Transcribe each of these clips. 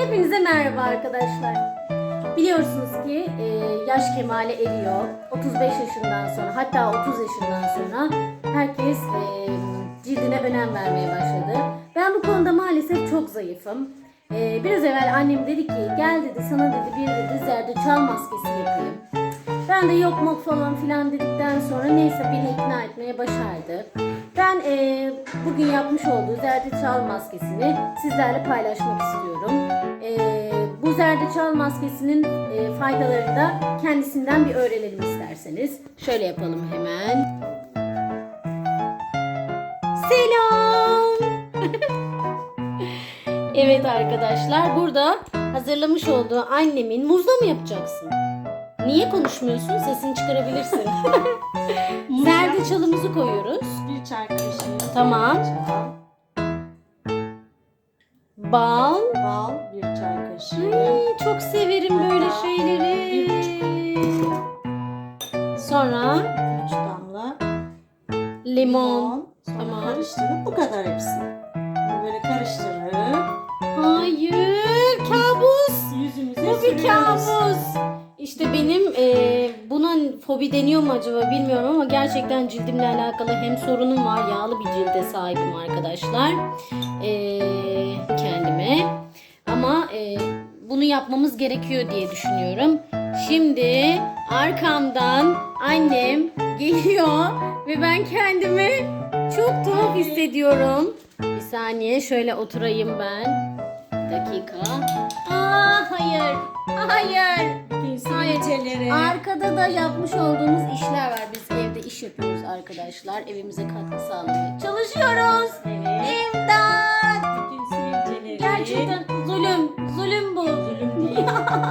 Hepinize merhaba arkadaşlar. Biliyorsunuz ki e, yaş kemale eriyor. 35 yaşından sonra hatta 30 yaşından sonra herkes e, cildine önem vermeye başladı. Ben bu konuda maalesef çok zayıfım. E, biraz evvel annem dedi ki gel dedi sana dedi bir dedi zerdeçal maskesi yapayım. Ben de yok mok falan filan dedikten sonra neyse beni ikna etmeye başardı. Ben eee, bugün yapmış olduğu zerdeçal maskesini sizlerle paylaşmak istiyorum. Eee, bu zerdeçal maskesinin eee, faydalarını da kendisinden bir öğrenelim isterseniz. Şöyle yapalım hemen. Selam. evet arkadaşlar burada hazırlamış olduğu annemin muzla mı yapacaksın? Niye konuşmuyorsun? Sesini çıkarabilirsin. Zerdeçalımızı koyuyoruz. Bir. Tamam. Bal. Bal bir çay kaşığı. Ay, çok severim böyle şeyleri. Sonra Üç damla limon. Sonra Tamam. karıştırıp bu kadar hepsi. Böyle karıştırıp Hayır, kabus. yüzümüze Bu bir sürüyoruz. kabus. İşte benim e, buna fobi deniyor mu acaba bilmiyorum ama gerçekten cildimle alakalı hem sorunum var yağlı bir cilde sahibim arkadaşlar E, kendime ama e, bunu yapmamız gerekiyor diye düşünüyorum. Şimdi arkamdan annem geliyor ve ben kendimi çok tuhaf hissediyorum. Bir saniye şöyle oturayım ben. Bir dakika. Aa hayır. Hayır. Bütün Hayır. Arkada da yapmış olduğumuz işler var. Biz evde iş yapıyoruz arkadaşlar. Evimize katkı sağlamaya çalışıyoruz. Evet. İmdat. Bütün sivilceleri. Gerçekten zulüm. Zulüm bu. Zulüm değil.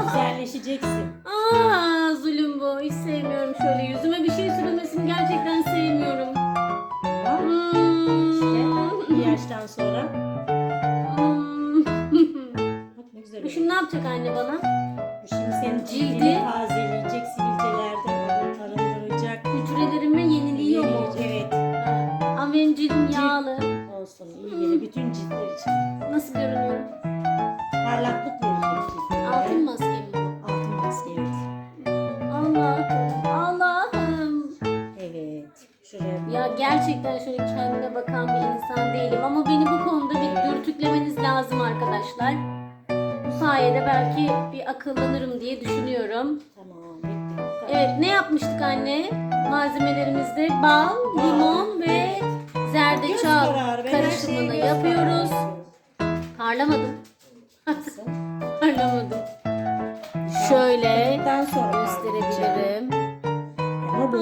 Güzelleşeceksin. Aa zulüm bu. Hiç sevmiyorum şöyle. Yüzüme bir şey sürülmesini gerçekten sevmiyorum. Hmm. İşte bir yaştan sonra. Hmm. Bak ne güzel. Oldu. şimdi ne yapacak anne bana? Şimdi senin Cildi- cildini tazeleyecek, sivilcelerden Yağlı. Olsun. iyi gelir bütün ciltler için. Nasıl görünüyorum? Parlaklık verecek ciltine. Altın maske mi bu? Altın maske evet. Allah'ım, Allah'ım. Evet. Şuraya Ya gerçekten şöyle kendine bakan bir insan değilim ama beni bu konuda bir dürtüklemeniz lazım arkadaşlar. Bu sayede belki bir akıllanırım diye düşünüyorum. Tamam. Bitti. Evet ne yapmıştık anne? Malzemelerimizde bal, limon ve zerdeçal karışımını yapıyoruz. Parlamadım. Parlamadım. Şöyle sonra gösterebilirim.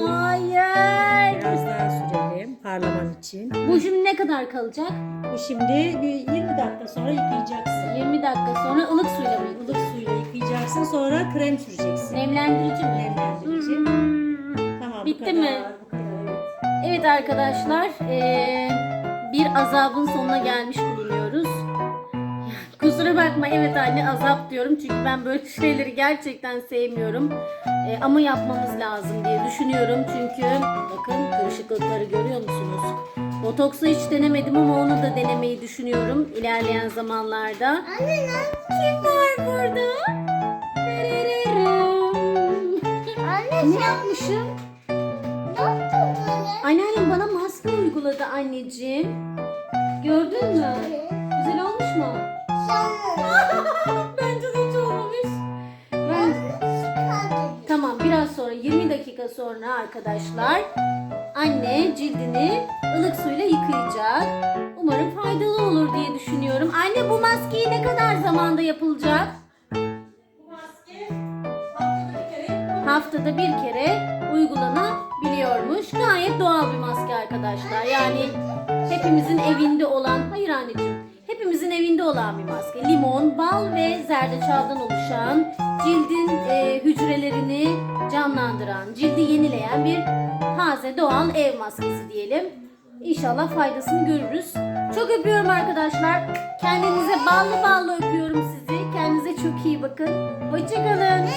Hayır. biraz daha sürelim parlaman için. Bu şimdi ne kadar kalacak? Bu şimdi bir 20 dakika sonra yıkayacaksın. 20 dakika sonra ılık suyla mı Ilık suyla yıkayacaksın sonra krem süreceksin. Nemlendirici mi? Nemlendirici. Hmm. Tamam Bitti mi? Evet. Arkadaşlar, eee, bir azabın sonuna gelmiş bulunuyoruz. Kusura bakma evet anne azap diyorum çünkü ben böyle şeyleri gerçekten sevmiyorum. Eee, ama yapmamız lazım diye düşünüyorum çünkü bakın kırışıklıkları görüyor musunuz? Botoksu hiç denemedim ama onu da denemeyi düşünüyorum ilerleyen zamanlarda. Anne kim var burada? Anne ne yapmışım? Gördün mü? Güzel olmuş mu? Bence de hiç olmamış. Ben... Tamam biraz sonra 20 dakika sonra arkadaşlar anne cildini ılık suyla yıkayacak. Umarım faydalı olur diye düşünüyorum. Anne bu maskeyi ne kadar zamanda yapılacak? Haftada bir kere uygulanabiliyormuş. Gayet doğal bir maske arkadaşlar. Yani hepimizin evinde olan, hayır anneciğim, hepimizin evinde olan bir maske. Limon, bal ve zerdeçaldan oluşan, cildin e, hücrelerini canlandıran, cildi yenileyen bir taze doğal ev maskesi diyelim. İnşallah faydasını görürüz. Çok öpüyorum arkadaşlar. Kendinize ballı ballı öpüyorum sizi. Kendinize çok iyi bakın. Hoşçakalın.